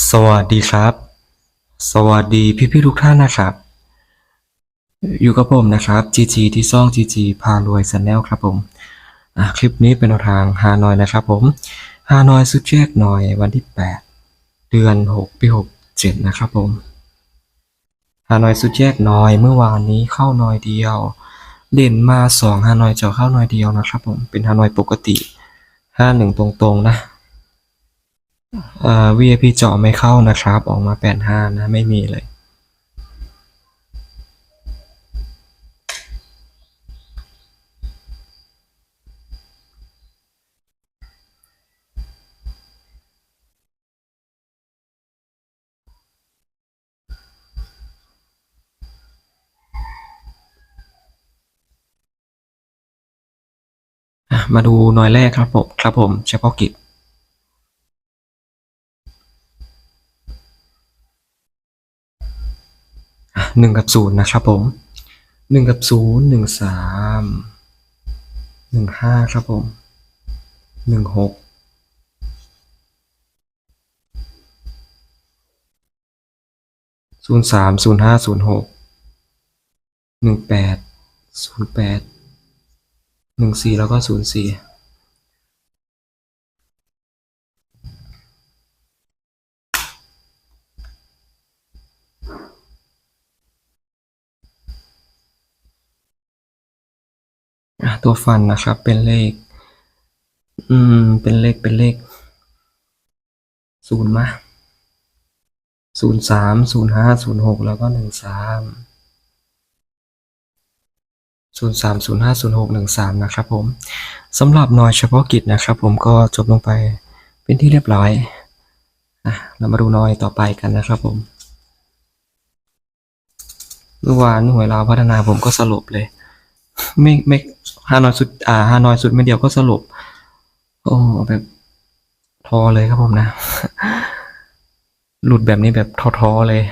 สวัสดีครับ สวัสดีพี่พี่ๆทุกท่านนะครับ อยู่กับผมนะครับ GG ที่ซ่อง GG พารวย s แนลครับผมคลิปนี้เป็นทางฮานอยนะครับผมฮานอยสุดแยกหน่อยวันที่ 8 เดือน 6 ปี 67 นะครับผมฮานอยสุดแยกน้อยเมื่อวานนี้เข้าหน้อยเดียว เด่นมา 2ฮานอยเจาะเข้าหน้อยเดียวนะครับผมเป็นฮานอยปกติ 51 ตรงๆนะ อ่อ VIP เจาะไม่เข้านะครับ ออกมา 85 นะ ไม่มีเลย มาดูหน่อยแรกครับผม ครับผม เฉพาะกิจ หนึ่งกับศูนย์นะครับผมหนึ่งกับศูนย์หนึ่งสามหนึ่งห้าครับผมหนึ่งหกศูนย์สามศูนย์ห้าศูนย์หกหนึ่งแปดศูนย์แปดหนึ่งสี่แล้วก็ศูนย์สี่ ตัวฟันนะครับเป็นเลข อืม เป็นเลขเป็นเลขศูนย์มาศูนย์สามศูนย์ห้าศูนย์หกแล้วก็หนึ่งสามศูนย์สามศูนย์ห้าศูนย์หกหนึ่งสามนะครับผมสำหรับหน่อยเฉพาะกิจนะครับ ผมก็จบลงไปเป็นที่เรียบร้อยอะเรามาดูหน่อยต่อไปกันนะครับผมเมื่อวานหน่วยเราพัฒนาผมก็สรุปเลย ไม่ไม่ฮานอยสุด อ่าฮานอยสุดไม่เดียวก็สรุปโอ้แบบท้อเลยครับผมนะ หลุดแบบนี้แบบท้อๆเลย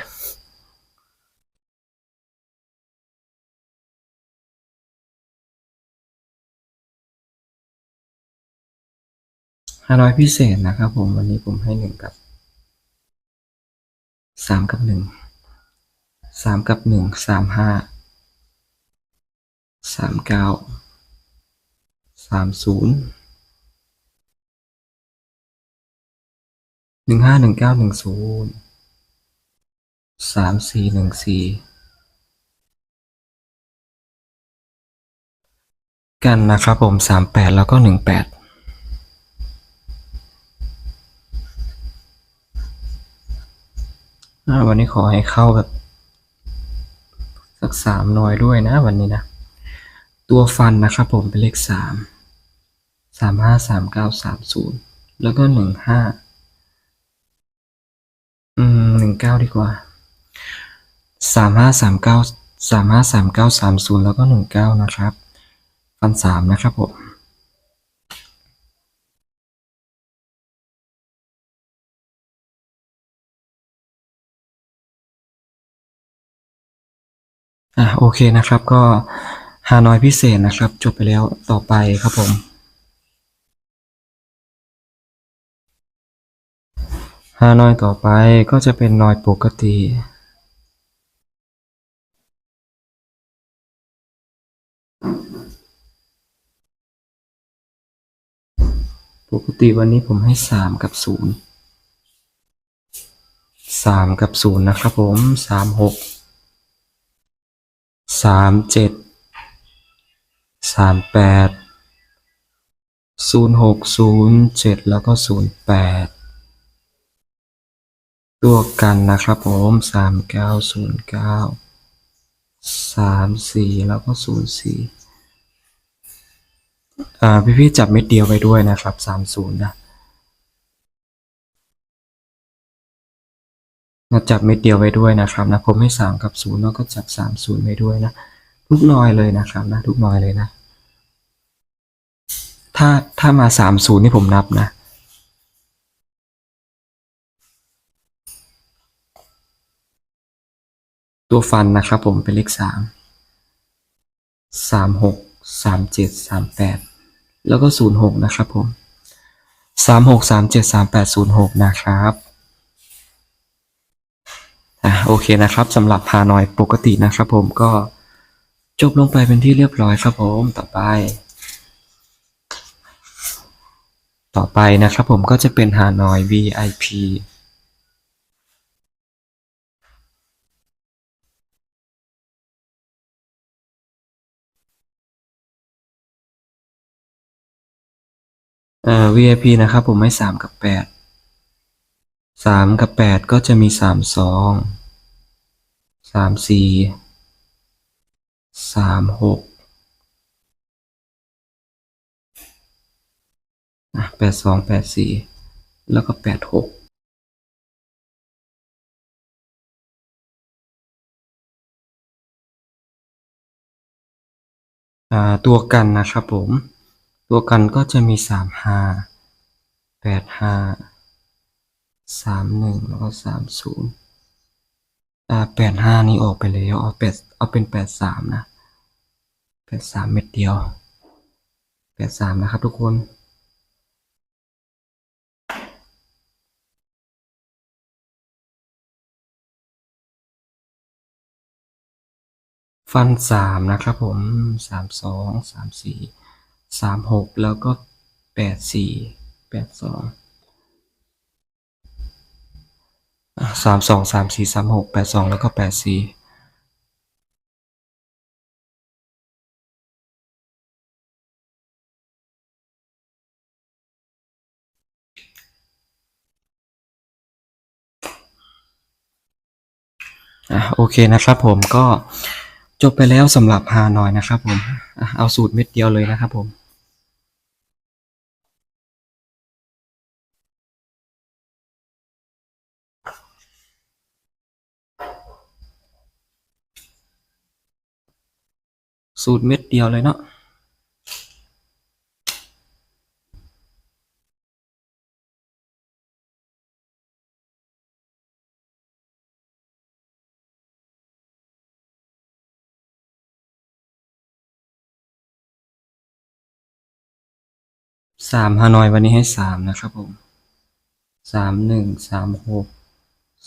ฮานอยพิเศษนะครับผมวันนี้ผมให้หนึ่งกับสามกับหนึ่งสามกับหนึ่งสามห้า สามเก้าสามศูนย์หนึ่งห้าหนึ่งเก้าหนึ่งศูนย์สามสี่หนึ่งสี่กันนะครับผมสามแปดแล้วก็หนึ่งแปดวันนี้ขอให้เข้าแบบ สักสามหน่อยด้วยนะวันนี้นะ ตัวฟันนะครับผมเป็นเลขสามสามห้าสามเก้าสามศูนย์แล้วก็หนึ่งห้าอืมหนึ่งเก้าดีกว่าสามห้าสามเก้าสามห้าสามเก้าสามศูนย์แล้วก็หนึ่งเก้านะครับ ฟันสามนะครับผมอะโอเคนะครับก็ ฮานอยพิเศษนะครับ จบไปแล้วต่อไปครับผมฮานอยต่อไปก็จะเป็นนอยปกติ ปกติวันนี้ผมให้สามกับศูนย์สามกับศูนย์นะครับผมสามหกสามเจ็ด สามแปดศูนย์หกศูนย์เจ็ดแล้วก็ศูนย์แปดตัวกันนะครับผมสามเก้าศูนย์เก้าสามสี่แล้วก็ศูนย์สี่อ่าพี่ๆจับเม็ดเดียวไปด้วยนะครับสามศูนย์นะเราจับเม็ดเดียวไว้ด้วยนะครับนะผมให้สามกับศูนย์แล้วก็จับสามศูนย์ไว้ด้วยนะ ทุกน้อยเลยนะครับนะทุกน้อยเลยนะ ถ้าถ้ามาสามศูนย์นี่ผมนับนะตัวฟันนะครับผมเป็นเลขสามสามหกสามเจ็ดสามแปดแล้วก็ศูนย์หกนะครับผมสามหกสามเจ็ดสามแปดศูนย์หกนะครับโอเคนะครับสำหรับฮานอยปกตินะครับผมก็ จบลงไปเป็นที่เรียบร้อยครับผมต่อไป ต่อไปนะครับผมก็จะเป็นฮานอย VIP เอ่อ VIP นะครับผมให้สามกับแปดสามกับแปดก็จะมีสามสองสามสี่ สามหกอะแปดสองแปดสี่แล้วก็แปดหกอ่าตัวกันนะครับผม ตัวกันก็จะมีสามห้าแปดห้าสามหนึ่งแล้วก็สามศูนย์แปดห้านี่ออกไปแล้วเอาแปดเอาเป็นแปดสามนะ แปดสามเม็ดเดียวแปดสามนะครับทุกคนฟันสามนะครับผมสามสองสามสี่สามหกแล้วก็แปดสี่แปดสองสามสองสามสี่สามหกแปดสองแล้วก็แปดสี่ อะโอเคนะครับผมก็จบไปแล้วสำหรับฮานอยนะครับผมอเอาสูตรเม็ดเดียวเลยนะครับผมสูตรเม็ดเดียวเลยเนาะ สามฮานอยวันนี้ให้สามนะครับผมสามหนึ่งสามหก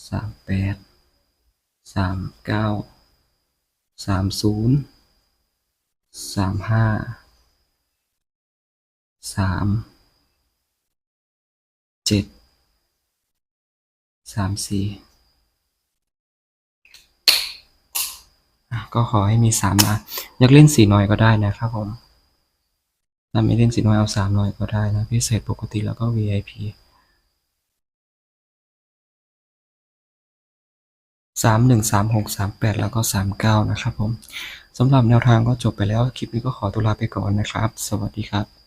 สามแปดสามเก้าสามศูนย์สามห้าสามเจ็ดสามสี่ก็ขอให้มีสามมาอยากเล่นสี่หน่อยก็ได้นะครับผม ถ้าไม่เล่นสีน้อยเอาสามหน่อยก็ได้นะพิเศษปกติแล้วก็ VIP สามหนึ่งสามหกสามแปดแล้วก็สามเก้านะครับผมสำหรับแนวทางก็จบไปแล้ว คลิปนี้ก็ขอตัวลาไปก่อนนะครับ สวัสดีครับ